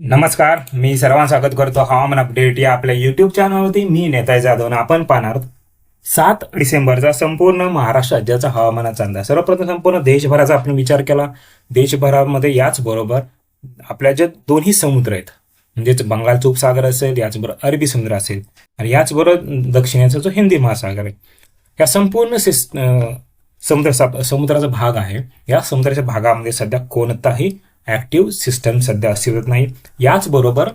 नमस्कार मी सर्वांना स्वागत करतो. हवामान अपडेट या आपल्या युट्यूब चॅनलवरती मी नेताय जाधव आपण पाहणार सात डिसेंबरचा संपूर्ण महाराष्ट्र राज्याचा हवामानाचा अंदाज सर्वप्रथम संपूर्ण देशभराचा आपण विचार केला. देशभरामध्ये याच बरोबर आपल्या जे दोन्ही समुद्र आहेत म्हणजेच बंगालचा उपसागर असेल याचबरोबर अरबी समुद्र असेल आणि याचबरोबर दक्षिणेचा जो हिंदी महासागर आहे या संपूर्ण समुद्र समुद्राचा भाग आहे. या समुद्राच्या भागामध्ये सध्या कोणताही ऍक्टिव्ह सिस्टम सध्या अस्तित्वात नाही. याचबरोबर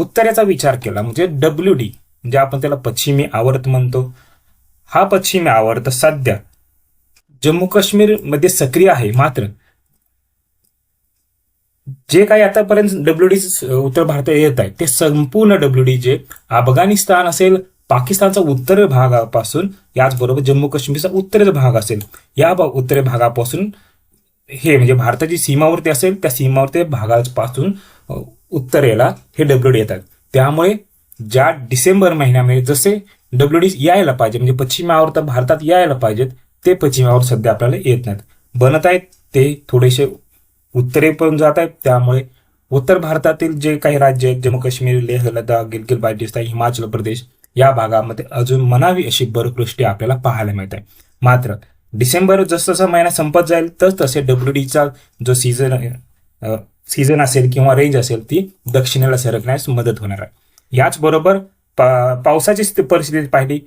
उत्तरेचा विचार केला म्हणजे डब्ल्यू डी म्हणजे आपण त्याला पश्चिमी आवर्त म्हणतो. हा पश्चिमी आवर्त सध्या जम्मू काश्मीरमध्ये सक्रिय आहे मात्र जे काही आतापर्यंत डब्ल्यू डी उत्तर भारतात येत आहे ते संपूर्ण डब्ल्यू डी जे अफगाणिस्तान असेल पाकिस्तानचा उत्तर भागापासून याचबरोबर जम्मू काश्मीरचा उत्तरेचा भाग असेल या भा- उत्तरे भागापासून हे म्हणजे भारताची सीमावर्ती असेल त्या सीमावरती भागापासून उत्तरेला हे डब्ल्यू डी येतात. त्यामुळे ज्या डिसेंबर महिन्यामध्ये जसे डब्ल्यू डी यायला पाहिजे म्हणजे पश्चिमावर तर भारतात यायला पाहिजेत ते पश्चिमावर सध्या आपल्याला येत नाहीत. बनत आहेत ते थोडेसे उत्तरे पण जात आहेत त्यामुळे उत्तर भारतातील जे काही राज्य आहेत जम्मू काश्मीर लेह लडाख गिलगिल बाल्टिस्तान हिमाचल प्रदेश या भागामध्ये अजून म्हणावी अशी बर्फवृष्टी आपल्याला पाहायला मिळत आहे. मात्र डिसेंबर जसजसा महिना संपत जाईल तस तसे डब्ल्यू डीचा जो सीझन सीझन असेल किंवा रेंज असेल ती दक्षिणेला सरकण्यास मदत होणार आहे. याचबरोबर पा पावसाची परिस्थिती पाहिली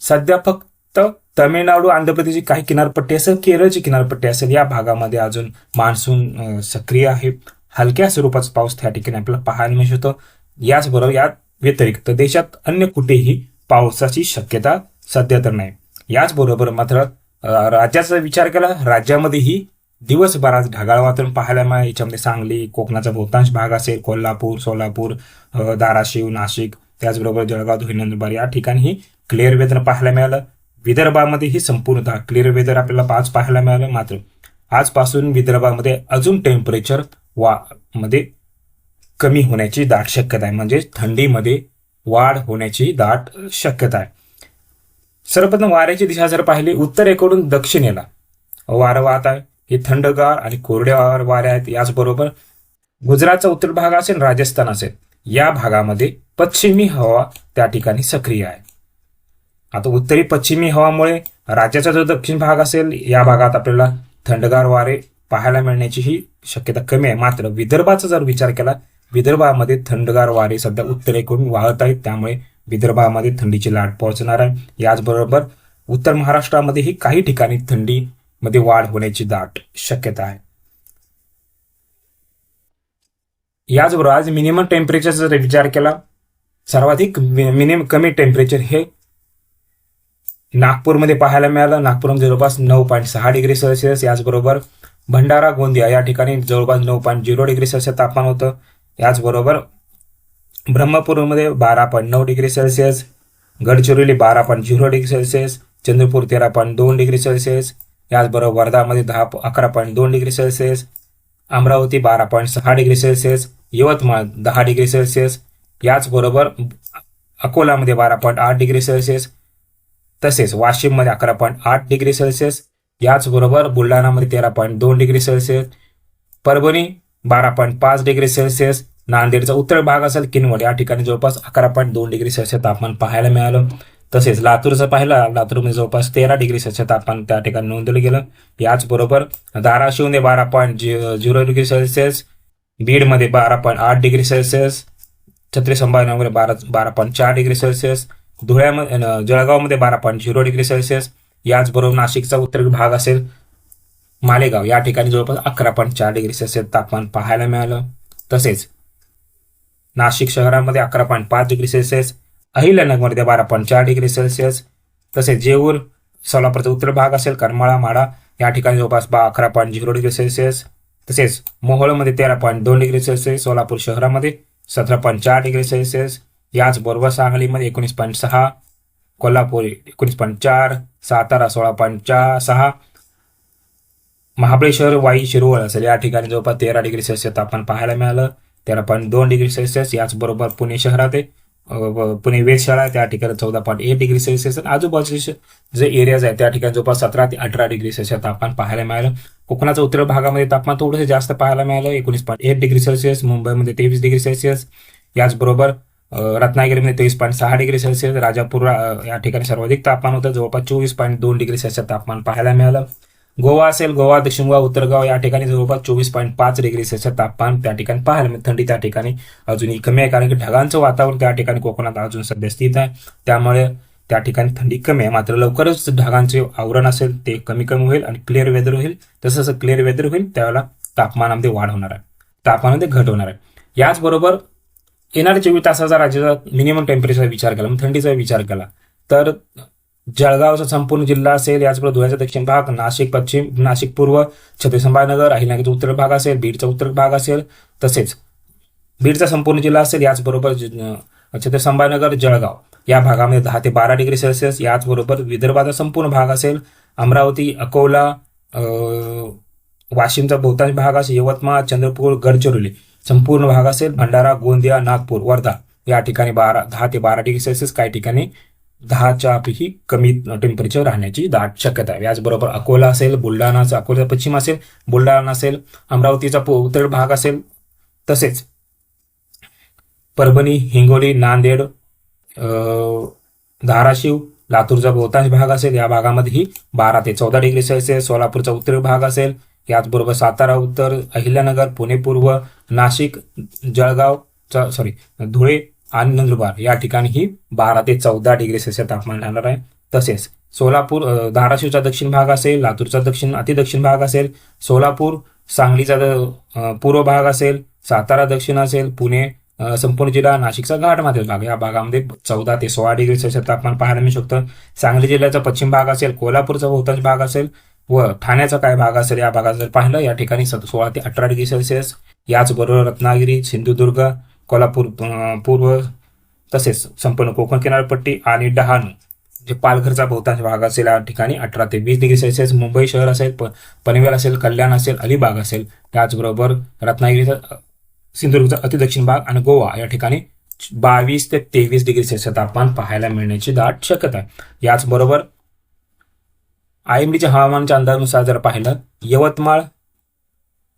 सध्या फक्त तमिळनाडू आंध्र प्रदेशची काही किनारपट्टी असेल केरळची किनारपट्टी असेल या भागामध्ये अजून मान्सून सक्रिय आहे. हलक्या स्वरूपाचा पाऊस त्या ठिकाणी आपल्याला पाहायला मिळू याचबरोबर या व्यतिरिक्त देशात अन्य कुठेही पावसाची शक्यता सध्या तर नाही. याचबरोबर मात्र राज्याचा विचार केला राज्यामध्येही दिवसभरात ढगाळ वातावरण पाहायला मिळालं. याच्यामध्ये सांगली कोकणाचा बहुतांश भाग असेल कोल्हापूर सोलापूर धाराशिव नाशिक त्याचबरोबर जळगाव धुळे नंदुरबार या ठिकाणी क्लिअर वेदर पाहायला मिळालं. विदर्भामध्येही संपूर्णतः क्लिअर वेदर आपल्याला पाच पाहायला मिळालं. मात्र आजपासून विदर्भामध्ये अजून टेम्परेचर वा मध्ये कमी होण्याची दाट शक्यता आहे. म्हणजे थंडीमध्ये वाढ होण्याची दाट शक्यता आहे. सर्वप्रथम वाऱ्याची दिशा जर पाहिली उत्तरेकडून दक्षिणेला वारं वाहत आहे. हे थंडगार आणि कोरड्या वाऱ्या आहेत. याचबरोबर गुजरातचा उत्तर भाग असेल राजस्थान असेल या भागामध्ये पश्चिमी हवा त्या ठिकाणी सक्रिय आहे. आता उत्तरी पश्चिमी हवामुळे राज्याचा जो दक्षिण भाग असेल या भागात आपल्याला थंडगार वारे पाहायला मिळण्याची ही शक्यता कमी आहे. मात्र विदर्भाचा जर विचार केला विदर्भामध्ये थंडगार वारे सध्या उत्तरेकडून वाहत आहेत. त्यामुळे विदर्भामध्ये थंडीची लाट पोहोचणार आहे. याचबरोबर उत्तर महाराष्ट्रामध्येही काही ठिकाणी थंडीमध्ये वाढ होण्याची दाट शक्यता आहे. याचबरोबर आज मिनिमम टेम्परेचरचा जर विचार केला सर्वाधिक मिनिमम कमी टेम्परेचर हे नागपूरमध्ये पाहायला मिळालं. नागपूरमध्ये जवळपास नऊ पॉईंट सहा डिग्री सेल्सिअस याचबरोबर भंडारा गोंदिया या ठिकाणी जवळपास नऊ पॉईंट झिरो डिग्री सेल्सिअस तापमान होतं. याचबरोबर ब्रह्मपूरमध्ये बारा पॉईंट नऊ डिग्री सेल्सिअस गडचिरोली बारा point zero degree Celsius Chandrapur तेरा पॉईंट दोन डिग्री सेल्सिअस याचबरोबर वर्धामध्ये दहा अकरा पॉईंट दोन डिग्री सेल्सिअस अमरावती बारा पॉईंट सहा डिग्री सेल्सिअस यवतमाळ दहा डिग्री सेल्सिअस याचबरोबर अकोलामध्ये बारा पॉईंट आठ डिग्री सेल्सिअस तसेच वाशिममध्ये अकरा पॉईंट आठ डिग्री सेल्सिअस याचबरोबर बुलढाणामध्ये तेरा पॉईंट दोन डिग्री सेल्सिअस परभणी बारा पॉईंट पाच डिग्री सेल्सिअस नांदेडचा उत्तर भाग असेल किनवट. या ठिकाणी जवळपास अकरा पॉईंट दोन डिग्री सेल्सिअस तापमान पाहायला मिळालं. तसेच लातूरचं पाहिलं लातूरमध्ये जवळपास तेरा डिग्री सेल्सिअस तापमान त्या ठिकाणी नोंदवलं गेलं. याचबरोबर धाराशिवमध्ये बारा पॉईंट झिरो डिग्री सेल्सिअस बीडमध्ये बारा पॉईंट आठ डिग्री सेल्सिअस छत्री संभाजीनगरमध्ये बारा बारा पॉईंट चार डिग्री सेल्सिअस धुळ्यामध्ये जळगावमध्ये बारा पॉईंट झिरो डिग्री सेल्सिअस. याचबरोबर नाशिकचा उत्तर भाग असेल मालेगाव. या ठिकाणी जवळपास अकरा पॉईंट चार डिग्री सेल्सिअस तापमान पाहायला मिळालं. तसेच नाशिक शहरामध्ये अकरा पॉईंट पाच डिग्री सेल्सिअस अहिल्यानगरमध्ये बारा पॉईंट चार डिग्री सेल्सिअस तसेच जेऊर सोलापूरचा उत्तर भाग असेल करमाळा माडा या ठिकाणी जवळपास बा अकरा पॉईंट झिरो डिग्री सेल्सिअस तसेच मोहोळमध्ये तेरा पॉईंट दोन डिग्री सेल्सिअस सोलापूर शहरामध्ये सतरा पॉईंट चार डिग्री सेल्सिअस याचबरोबर सांगलीमध्ये एकोणीस पॉईंट सहा कोल्हापूर एकोणीस पॉईंट चार सातारा सोळा पॉईंट चार सहा. महाबळेश्वर वाई शिरोळ असेल या ठिकाणी जवळपास तेरा डिग्री सेल्सिअस तापमान पाहायला मिळालं. तेरा पॉईंट दोन डिग्री सेल्सिअस याचबरोबर पुणे शहरात आहे. पुणे वेधशाळा त्या ठिकाणी चौदा पॉईंट एक डिग्री सेल्सिअस आजूबाजूचे जे एरियाज आहेत त्या ठिकाणी जवळपास सतरा ते अठरा डिग्री सेल्सिअस तापमान पाहायला मिळालं. कोकणाच्या उत्तर भागामध्ये तापमान थोडंसं जास्त पाहायला मिळालं. एकोणीस पॉईंट एक डिग्री सेल्सिअस मुंबईमध्ये तेवीस डिग्री सेल्सिअस. याचबरोबर रत्नागिरीमध्ये तेवीस पॉईंट सहा डिग्री सेल्सिअस. राजापूर या ठिकाणी सर्वाधिक तापमान होतं. जवळपास चोवीस पॉईंट दोन डिग्री सेल्सिअस तापमान पाहायला मिळालं. गोवा असेल गोवा दक्षिण गोवा उत्तर गोवा या ठिकाणी जवळपास चोवीस पॉईंट पाच डिग्री सेल्सिअस तापमान त्या ठिकाणी पाहायला मिळते. थंडी त्या ठिकाणी अजूनही कमी आहे कारण की ढगांचं वातावरण त्या ठिकाणी कोकणात अजून सध्या स्थित आहे. त्यामुळे त्या ठिकाणी थंडी कमी आहे. मात्र लवकरच ढगांचे आवरण असेल ते कमी कमी होईल आणि क्लिअर वेदर होईल. जसं जसं क्लिअर वेदर होईल त्यावेळेला तापमानामध्ये वाढ होणार आहे. तापमानामध्ये घट होणार आहे. याचबरोबर येणाऱ्या चोवीस तासाचा राज्याचा मिनिमम टेम्परेचरचा विचार केला मग थंडीचा विचार केला तर जळगावचा संपूर्ण जिल्हा असेल याचबरोबर धुळ्याचा दक्षिण भाग नाशिक पश्चिम नाशिक पूर्व छत्रपती संभाजीनगर अहिल्यानगरचा उत्तर भाग असेल बीडचा उत्तर भाग असेल तसेच बीडचा संपूर्ण जिल्हा असेल याचबरोबर ज- छत्रपती संभाजीनगर जळगाव. या भागामध्ये दहा ते बारा डिग्री सेल्सिअस याचबरोबर विदर्भाचा संपूर्ण भाग असेल अमरावती अकोला वाशिमचा बहुतांश भाग असेल यवतमाळ चंद्रपूर गडचिरोली संपूर्ण भाग असेल भंडारा गोंदिया नागपूर वर्धा. या ठिकाणी बारा दहा ते बारा डिग्री सेल्सिअस काही ठिकाणी दहाच्या पैकी कमी टेम्परेचर राहण्याची दाट शक्यता आहे. याचबरोबर अकोला असेल बुलढाणाचा अकोला पश्चिम असेल बुलढाणा असेल अमरावतीचा उत्तर भाग असेल तसेच परभणी हिंगोली नांदेड धाराशिव लातूरचा बहुतांश भाग असेल या भागामध्येही बारा ते चौदा डिग्री सेल्सिअस सोलापूरचा उत्तर भाग असेल याचबरोबर सातारा उत्तर अहिल्यानगर पुणे पूर्व नाशिक जळगाव सॉरी धुळे आणि नंदुरबार या ठिकाणी ही बारा ते चौदा डिग्री सेल्सिअस तापमान राहणार आहे. तसेच सोलापूर धाराशिवचा दक्षिण भाग असेल लातूरचा दक्षिण अतिदक्षिण भाग असेल सोलापूर सांगलीचा द- पूर्व भाग असेल सातारा दक्षिण असेल पुणे संपूर्ण जिल्हा नाशिकचा घाटमाथील भाग. या भागामध्ये चौदा ते सोळा डिग्री सेल्सिअस तापमान पाहायला मिळू शकतं. सांगली जिल्ह्याचा पश्चिम भाग असेल कोल्हापूरचा बहुतांश भाग असेल व ठाण्याचा काय भाग असेल या भागात जर पाहिलं या ठिकाणी सोळा ते अठरा डिग्री सेल्सिअस. याचबरोबर रत्नागिरी सिंधुदुर्ग कोल्हापूर पूर्व तसेच संपूर्ण कोकण किनारपट्टी आणि डहाणू जे पालघरचा बहुतांश भाग असेल या ठिकाणी अठरा ते वीस डिग्री सेल्सिअस. मुंबई शहर असेल प- पनवेल असेल कल्याण असेल अलिबाग असेल त्याचबरोबर रत्नागिरीचा सिंधुदुर्गचा अतिदक्षिण भाग आणि गोवा या ठिकाणी बावीस ते तेवीस डिग्री सेल्सिअस तापमान पाहायला मिळण्याची दाट शक्यता आहे. याचबरोबर आय एम डीच्या हवामानाच्या अंदाजानुसार जर पाहिलं यवतमाळ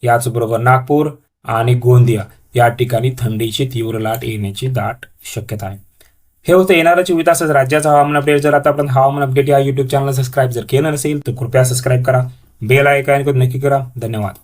याचबरोबर नागपूर आणि गोंदिया या ठिकाणी थंडीची तीव्र लाट येण्याची दाट शक्यता आहे. हे होतं येणाऱ्या चोवीस तासात राज्याचं हवामान अपडेट जर आतापर्यंत हवामान अपडेट या युट्यूब चॅनल सबस्क्राईब जर केलं नसेल तर कृपया सबस्क्राईब करा. बेल आयकॉन नक्की करा. धन्यवाद.